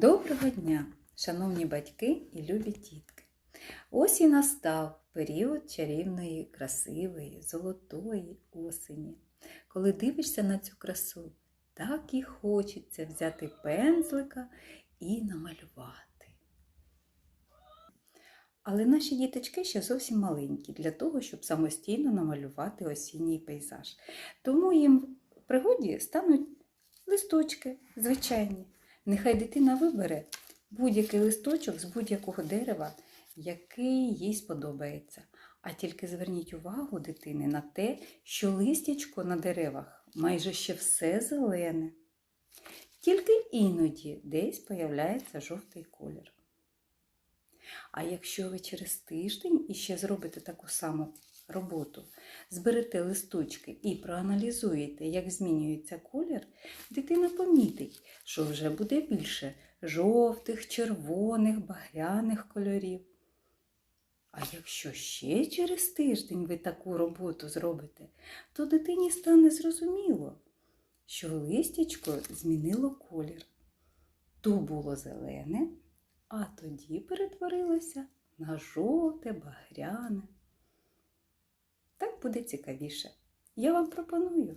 Доброго дня, шановні батьки і любі тітки! Ось і настав період чарівної, красивої, золотої осені. Коли дивишся на цю красу, так і хочеться взяти пензлика і намалювати. Але наші діточки ще зовсім маленькі для того, щоб самостійно намалювати осінній пейзаж. Тому їм в пригоді стануть листочки звичайні. Нехай дитина вибере будь-який листочок з будь-якого дерева, який їй сподобається. А тільки зверніть увагу дитини на те, що листячко на деревах майже ще все зелене. Тільки іноді десь появляється жовтий колір. А якщо ви через тиждень іще зробите таку саму роботу, зберете листочки і проаналізуєте, як змінюється колір, дитина помітить, що вже буде більше жовтих, червоних, багряних кольорів. А якщо ще через тиждень ви таку роботу зробите, то дитині стане зрозуміло, що листячко змінило колір. То було зелене, а тоді перетворилося на жовте, багряне. Так буде цікавіше. Я вам пропоную.